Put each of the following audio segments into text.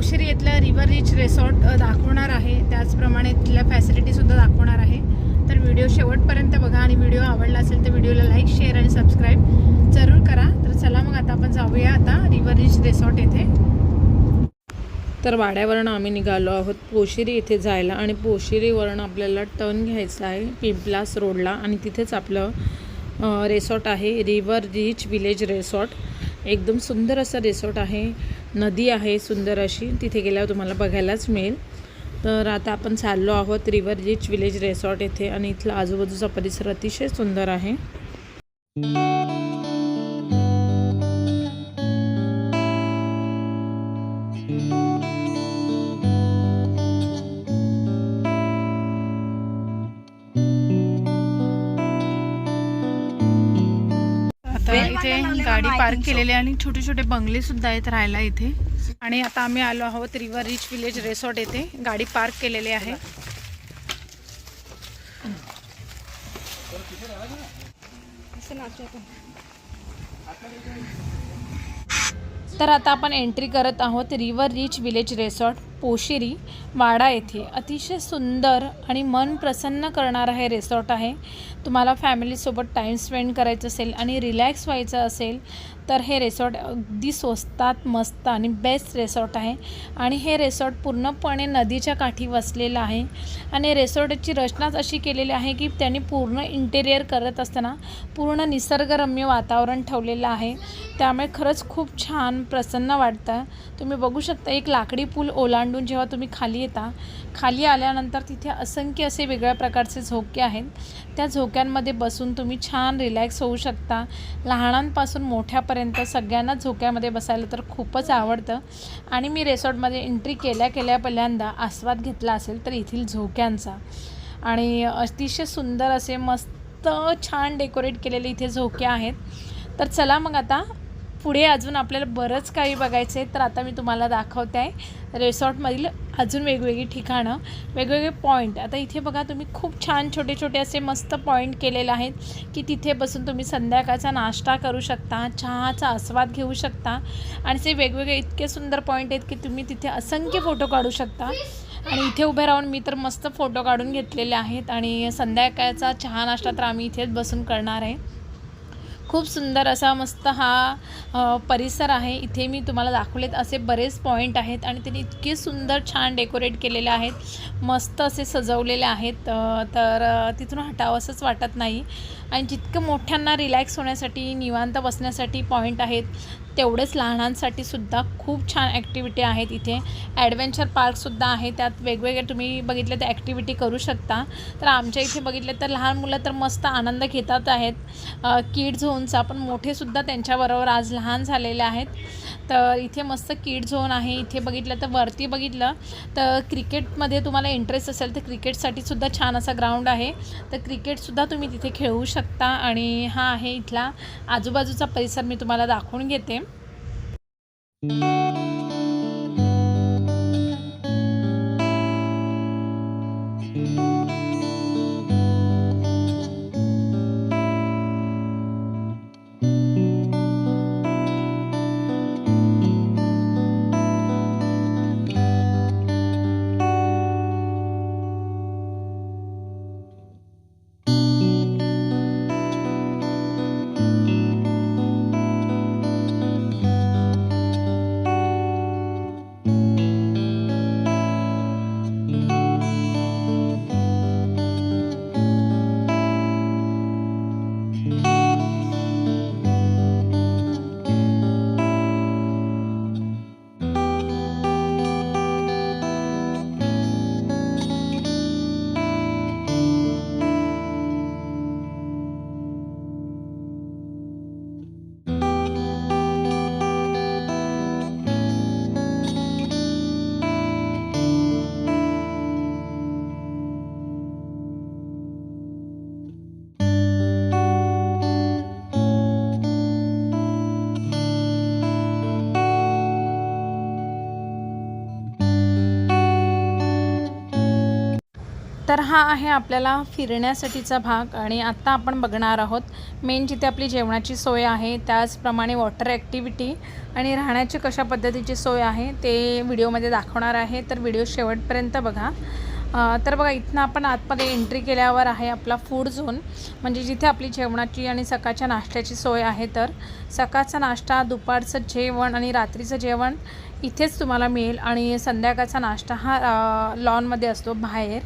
ओशेरी पोशेरी इथलं river rich resort दाखवणार आहे. त्याचप्रमाणे तिथल्या फॅसिलिटीसुद्धा दाखवणार आहे. तर व्हिडिओ शेवटपर्यंत बघा आणि व्हिडिओ आवडला असेल तर व्हिडिओला लाईक शेअर आणि सबस्क्राईब जरूर करा. तर चला मग आता आपण जाऊया आता रिव्हर रिच रिसॉर्ट येथे. तर वाड्यावरनं आम्ही निघालो आहोत पोशिरी इथे जायला आणि पोशिरीवरनं आपल्याला टर्न घ्यायचा आहे पिंपलास रोडला आणि तिथेच आपलं रेसॉर्ट रिसॉर्ट आहे रिव्हर रिच विलेज रिसॉर्ट एकदम सुंदर असं रिसॉर्ट आहे. नदी आहे सुंदर अशी. तिथे गेल्यावर तुम्हाला बघायलाच मिळेल. तर आता आपण चाललो आहोत रिव्हर रिच विलेज रिसॉर्ट येथे आणि इथला आजूबाजूचा परिसर अतिशय सुंदर आहे. आता इथे गाडी पार्क केलेली आहे आणि छोटे छोटे बंगले सुद्धा आहेत राहायला इथे. आणि आता आम्ही आलो आहोत रिव्हर रिच विलेज रिसॉर्ट येथे. गाडी पार्क केलेली आहे. तर आता आपण एंट्री करत आहोत River Reach Village Resort. Poshiri Wada येथे अतिशय सुंदर आणि मन प्रसन्न करणारा हे रिसॉर्ट आहे. तुम्हाला फॅमिलीसोबत टाईम स्पेंड करायचं असेल आणि रिलॅक्स व्हायचं असेल तर हे रिसॉर्ट अगदी स्वस्तात मस्त आणि बेस्ट रिसॉर्ट आहे. आणि हे रिसॉर्ट पूर्णपणे नदीच्या काठी वसलेलं आहे. आणि रिसॉर्टची रचनाच अशी केलेली आहे की त्यांनी पूर्ण इंटेरियर करत असताना पूर्ण निसर्गरम्य वातावरण ठेवलेलं आहे. त्यामुळे खरंच खूप छान प्रसन्न वाटतं. तुम्ही बघू शकता एक लाकडी पूल ओलांड मांडून जेव्हा तुम्ही खाली येता खाली आल्यानंतर तिथे असंख्य असे वेगळ्या प्रकारचे झोके आहेत. त्या झोक्यांमध्ये बसून तुम्ही छान रिलॅक्स होऊ शकता. लहानांपासून मोठ्यापर्यंत सगळ्यांना झोक्यामध्ये बसायला तर खूपच आवडतं. आणि मी रेसॉर्टमध्ये एंट्री केल्या केल्या पहिल्यांदा आस्वाद घेतला असेल तर येथील झोक्यांचा. आणि अतिशय सुंदर असे मस्त छान डेकोरेट केलेले इथे झोके आहेत. तर चला मग आता पुढे अजून आपल्याला बरंच काही बघायचं आहे तर आता मी तुम्हाला दाखवते. आहे रिसॉर्टमधील अजून वेगवेगळी ठिकाणं वेगवेगळे पॉईंट आता इथे बघा तुम्ही खूप छान छोटे छोटे असे मस्त पॉईंट केलेले आहेत की तिथे बसून तुम्ही संध्याकाळचा नाश्ता करू शकता चहाचा आस्वाद घेऊ शकता. आणि ते वेगवेगळे इतके सुंदर पॉईंट आहेत की तुम्ही तिथे असंख्य फोटो काढू शकता. आणि इथे उभे राहून मी तर मस्त फोटो काढून घेतलेले आहेत. आणि संध्याकाळचा चहा नाश्ता तर आम्ही इथेच बसून करणार आहे. खूप सुंदर असा मस्त हा परिसर आहे. इथे मी तुम्हाला दाखवलेत असे बरेच पॉईंट आहेत आणि त्यांनी इतके सुंदर छान डेकोरेट केलेले आहेत. मस्त असे सजवलेले आहेत. तर तिथून हटावंसंच वाटत नाही. आणि जितकं मोठ्यांना रिलॅक्स होण्यासाठी निवांत बसण्यासाठी पॉईंट आहेत तेवढेच लहानांसाठी सुद्धा खूप छान ॲक्टिव्हिटी आहेत इथे. ॲडव्हेंचर पार्कसुद्धा आहे. त्यात वेगवेगळे तुम्ही बघितले तर ॲक्टिव्हिटी करू शकता. तर आमच्या इथे बघितले तर लहान मुलं तर मस्त आनंद घेतात आहेत. किड झोनचा पण मोठेसुद्धा त्यांच्याबरोबर आज लहान झालेले आहेत. तर इथे मस्त किड झोन आहे. इथे बघितलं तर वरती बघितलं तर क्रिकेटमध्ये तुम्हाला इंटरेस्ट असेल तर क्रिकेटसाठी सुद्धा छान असा ग्राउंड आहे. तर क्रिकेटसुद्धा तुम्ही तिथे खेळू शकता आणि हा आहे इथला आजूबाजूचा परिसर मी तुम्हाला दाखवून घेते. तर हा आहे आपल्याला फिरण्यासाठीचा भाग आणि आत्ता आपण बघणार आहोत. मेन जिथे आपली जेवणाची सोय आहे त्याचप्रमाणे वॉटर ॲक्टिव्हिटी आणि राहण्याची कशा पद्धतीची सोय आहे ते व्हिडिओमध्ये दाखवणार आहे. तर व्हिडिओ शेवटपर्यंत बघा. तर बघा इथनं आपण आतमध्ये एंट्री केल्यावर आहे आपला फूड झोन म्हणजे जिथे आपली जेवणाची आणि सकाळच्या नाश्त्याची सोय आहे तर सकाळचा नाश्ता दुपारचं जेवण आणि रात्रीचं जेवण इथेच तुम्हाला मिळेल. आणि संध्याकाळचा नाश्ता हा लॉनमध्ये असतो बाहेर.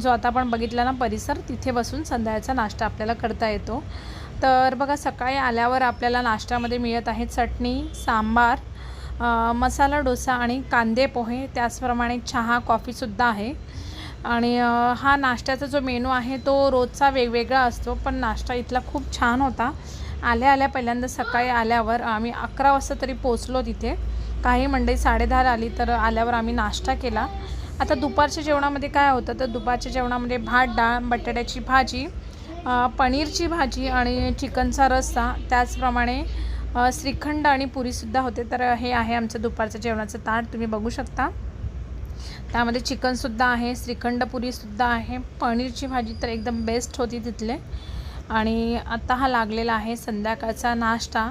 जो आता आपण बघितला ना परिसर तिथे बसून संध्याकाळचा नाश्ता आपल्याला करता येतो. तर बघा सकाळी आल्यावर आपल्याला नाश्त्यामध्ये मिळत आहे चटणी सांबार मसाला डोसा आणि कांदे पोहे त्याचप्रमाणे चहा कॉफीसुद्धा आहे. आणि हा नाश्त्याचा जो मेनू आहे तो रोजचा वेगवेगळा असतो पण नाश्ता इथला खूप छान होता. आल्या आल्या पहिल्यांदा सकाळी आल्यावर आम्ही अकरा वाजता तरी पोचलो तिथे. काही मंडळी साडेदहाला आली तर आल्यावर आम्ही नाश्ता केला. आता दुपारच्या जेवणामध्ये काय होतं तर दुपारच्या जेवणामध्ये भात डाळ बटाट्याची भाजी पनीरची भाजी आणि चिकनचा रस्सा. त्याचप्रमाणे श्रीखंड आणि पुरीसुद्धा होते. तर हे आहे आमचं दुपारचं जेवणाचं ताट. तुम्ही बघू शकता. त्यामध्ये चिकनसुद्धा आहे श्रीखंड पुरीसुद्धा आहे. पनीरची भाजी तर एकदम बेस्ट होती तिथले. आणि आता हा लागलेला आहे संध्याकाळचा नाश्ता.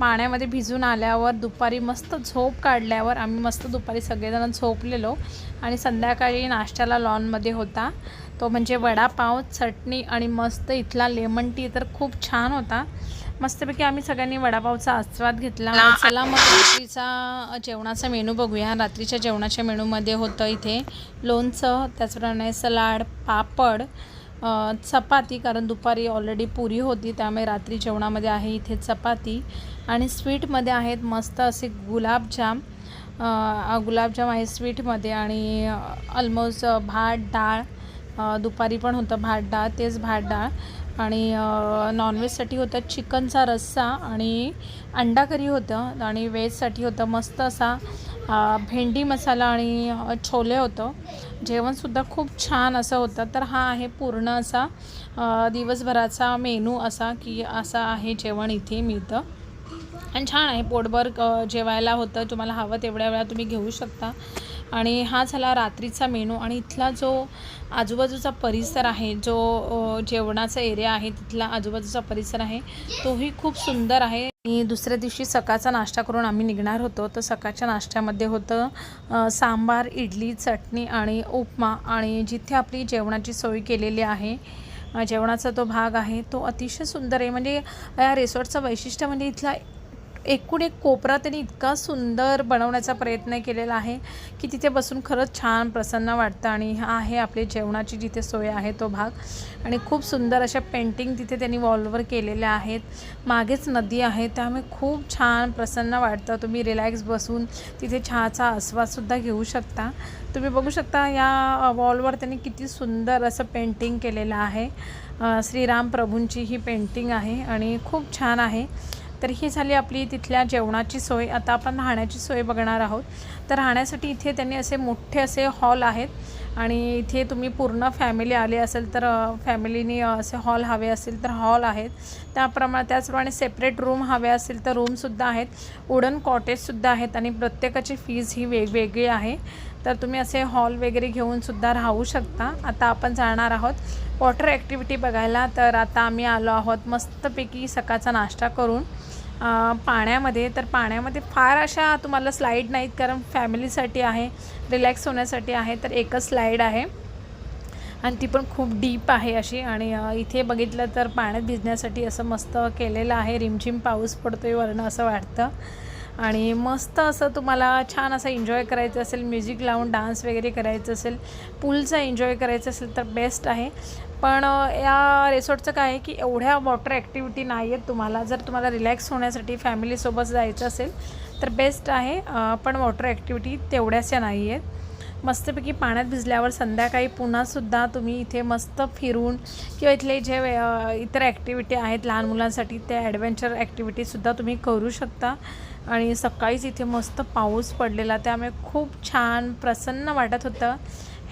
पाण्यामध्ये भिजून आल्यावर दुपारी मस्त झोप काढल्यावर आम्ही मस्त दुपारी सगळेजण झोपलेलो. आणि संध्याकाळी नाश्त्याला लॉनमध्ये होता. तो म्हणजे वडापाव चटणी आणि मस्त इथला लेमन टी तर खूप छान होता. मस्तपैकी आम्ही सगळ्यांनी वडापावचा आस्वाद घेतला. चला मग रात्रीचा जेवणाचा मेनू बघूया. रात्रीच्या जेवणाच्या मेनूमध्ये होतं इथे लोणचं त्याचप्रमाणे सलाड पापड चपाती कारण दुपारी ऑलरेडी पुरी होती त्यामुळे रात्री जेवणामध्ये आहे इथे चपाती. आणि स्वीटमध्ये आहेत मस्त असे गुलाबजाम. गुलाबजाम आहे स्वीटमध्ये आणि ऑलमोस्ट भात डाळ दुपारी पण होतं भात डाळ तेच भात डाळ. आणि नॉनव्हेजसाठी होतं चिकनचा रस्सा आणि अंडा करी होतं आणि व्हेजसाठी होतं मस्त असा भेंडी मसाला आणि छोले होतं. जेवणसुद्धा खूप छान असं होतं. तर हा आहे पूर्ण असा दिवसभराचा मेनू असा की असा आहे जेवण इथे मिळतं. आणि छान आहे. पोटभर जेवायला होतं. तुम्हाला हवं तेवढ्या वेळा तुम्ही घेऊ शकता. आणि हा झाला रात्रीचा मेनू आणि इथला जो आजूबाजूचा परिसर आहे जो जेवणाचा एरिया आहे तिथला आजूबाजूचा परिसर आहे तोही खूप सुंदर आहे. आणि दुसऱ्या दिवशी सकाळचा नाश्ता करून आम्ही निघणार होतो. तर सकाळच्या नाश्त्यामध्ये होतं सांबार इडली चटणी आणि उपमा आणि जिथे आपली जेवणाची सोय केलेली आहे जेवणाचा तो भाग आहे तो अतिशय सुंदर आहे. म्हणजे या रिसॉर्टचं वैशिष्ट्य म्हणजे इथला एकूण एक कोपरा त्यांनी इतका सुंदर बनवण्याचा प्रयत्न केलेला आहे की तिथे बसून खरंच छान प्रसन्न वाटतं आणि हा आहे आपली जेवणाची जिथे सोय आहे तो भाग. आणि खूप सुंदर अशा पेंटिंग तिथे त्यांनी वॉलवर केलेल्या आहेत. मागेच नदी आहे त्यामुळे खूप छान प्रसन्न वाटतं. तुम्ही रिलॅक्स बसून तिथे चहाचा आस्वादसुद्धा घेऊ शकता. तुम्ही बघू शकता या वॉलवर त्यांनी किती सुंदर असं पेंटिंग केलेलं आहे. श्रीराम प्रभूंची ही पेंटिंग आहे आणि खूप छान आहे. तर ही झाली आपली तिथल्या जेवणाची सोय. आता आपण राहण्याची सोय बघणार आहोत. तर राहण्यासाठी इथे त्यांनी असे मोठे असे हॉल आहेत आणि इथे तुम्ही पूर्ण फॅमिली आली असेल तर फॅमिलीनी असे हॉल हवे असेल तर हॉल आहेत. त्याप्रमाणे त्याचप्रमाणे सेपरेट रूम हवे असेल तर रूमसुद्धा आहेत. वुडन कॉटेजसुद्धा आहेत आणि प्रत्येकाची फीज ही वेगवेगळी आहे. तर तुम्ही असे हॉल वगैरे घेऊन सुद्धा राहू शकता. आता आपण जाणार आहोत वॉटर ॲक्टिव्हिटी बघायला. तर आता आम्ही आलो आहोत मस्तपैकी सकाळचा नाश्ता करून. पाण्यामध्ये तर पाण्यामध्ये फार अशा तुम्हाला स्लाईड नाहीत कारण फॅमिलीसाठी आहे रिलॅक्स होण्यासाठी आहे तर एकच स्लाईड आहे. आणि ती पण खूप डीप आहे अशी. आणि इथे बघितलं तर पाण्यात भिजण्यासाठी असं मस्त केलेलं आहे. रिमझिम पाऊस पडतो आहे वरनं असं वाटतं. आणि मस्त असं तुम्हाला छान असं एन्जॉय करायचं असेल. म्युझिक लावून डान्स वगैरे करायचं असेल. पूलचा एन्जॉय करायचं असेल तर बेस्ट आहे. पण या रिसॉर्टचं काय आहे की एवढ्या वॉटर ॲक्टिव्हिटी नाही आहेत तुम्हाला. जर तुम्हाला रिलॅक्स होण्यासाठी फॅमिलीसोबत जायचं असेल तर बेस्ट आहे पण वॉटर ॲक्टिव्हिटी तेवढ्याशा नाही आहेत. मस्तपैकी पाण्यात भिजल्यावर संध्याकाळी पुन्हासुद्धा तुम्ही इथे मस्त फिरून किंवा इथले जे इतर ॲक्टिव्हिटी आहेत लहान मुलांसाठी त्या ॲडव्हेंचर ॲक्टिव्हिटीसुद्धा तुम्ही करू शकता. आणि सकाळीच इथे मस्त पाऊस पडलेला त्यामुळे खूप छान प्रसन्न वाटत होतं.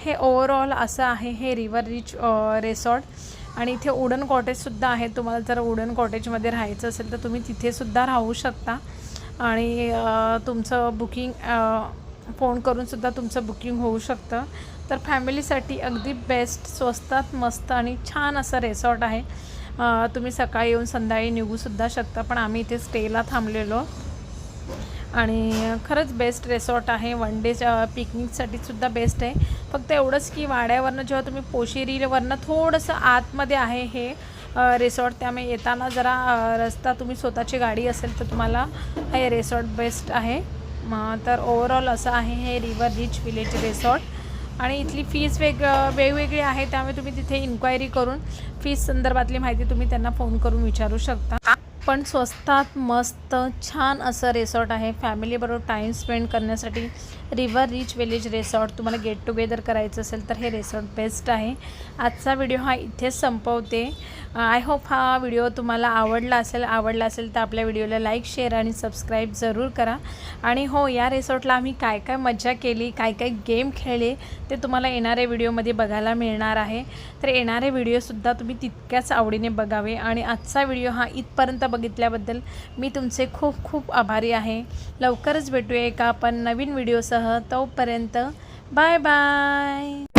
हे ओवरऑल असं आहे हे रिवर रिच रिसॉर्ट आणि इथे वुडन कॉटेजसुद्धा आहे. तुम्हाला जर वुडन कॉटेजमध्ये राहायचं असेल तर तुम्ही तिथेसुद्धा राहू शकता. आणि तुमचं बुकिंग फोन करूनसुद्धा तुमचं बुकिंग होऊ शकतं. तर फॅमिलीसाठी अगदी बेस्ट स्वस्तात मस्त आणि छान असं रेसॉर्ट आहे. तुम्ही सकाळी येऊन संध्याकाळी निघूसुद्धा शकता पण आम्ही इथे स्टेला थांबलेलो. आणि खरंच बेस्ट रेसॉर्ट आहे. वन डे पिकनिकसाठी सुद्धा बेस्ट आहे. फक्त एवढंच की वाड्यावरनं जेव्हा तुम्ही पोशेरीवरनं थोडंसं आतमध्ये आहे हे रिसॉर्ट त्यामुळे येताना जरा रस्ता तुम्ही स्वतःची गाडी असेल तर तुम्हाला हे रिसॉर्ट बेस्ट आहे. तर ओवरऑल असं आहे हे रिवर रिच विलेज रिसॉर्ट आणि इथली फीज वेग वेगवेगळी आहे त्यामुळे तुम्ही तिथे इन्क्वायरी करून फीज संदर्भातली माहिती तुम्ही त्यांना फोन करून विचारू शकता. पण स्वस्तात मस्त छान असं रिसॉर्ट आहे. फॅमिलीबरोबर टाईम स्पेंड करण्यासाठी रिवर रिच विलेज रिसॉर्ट तुम्हाला गेट टुगेदर करायचं असेल तर हे रिसॉर्ट बेस्ट आहे. आजचा व्हिडिओ हा इथेच संपवते. आय होप हा व्हिडिओ तुम्हाला आवडला असेल आवडला असेल तर आपल्या व्हिडिओला लाईक शेअर आणि सबस्क्राईब जरूर करा. आणि हो या रिसॉर्टला आम्ही काय काय मज्जा केली काय काय गेम खेळले ते तुम्हाला येणाऱ्या व्हिडिओमध्ये बघायला मिळणार आहे. तर येणारे व्हिडिओसुद्धा तुम्ही तितक्याच आवडीने बघावे. आणि आजचा व्हिडिओ हा इथपर्यंत बघितल्याबद्दल मी तुमचे खूप खूप आभारी आहे. लवकरच भेटूया एका आपण नवीन व्हिडिओसह. तोपर्यंत बाय बाय.